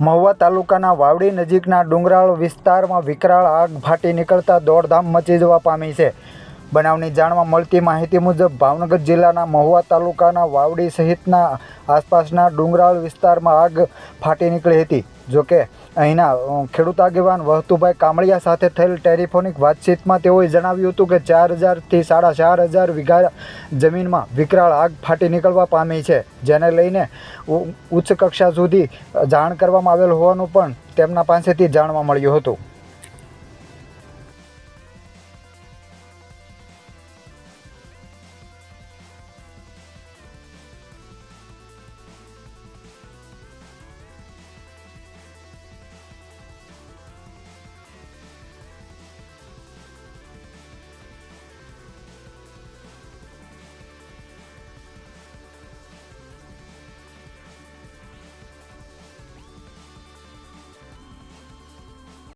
મહુવા તાલુકાના વાવડી નજીકના ડુંગરાળ વિસ્તારમાં વિકરાળ આગ ફાટી નીકળતા દોડધામ મચી જવા પામી છે. બનાવની જાણવા મળતી માહિતી મુજબ ભાવનગર જિલ્લાના મહુવા તાલુકાના વાવડી સહિતના આસપાસના ડુંગરાળ વિસ્તારમાં આગ ફાટી નીકળી હતી. જોકે અહીંના ખેડૂત આગેવાન વહતુભાઈ કામળિયા સાથે થયેલ ટેલિફોનિક વાતચીતમાં તેઓએ જણાવ્યું હતું કે ચાર હજારથી સાડા ચાર હજાર વીઘા જમીનમાં વિકરાળ આગ ફાટી નીકળવા પામી છે, જેને લઈને ઉચ્ચ કક્ષા સુધી જાણ કરવામાં આવેલ હોવાનું પણ તેમના પાસેથી જાણવા મળ્યું હતું.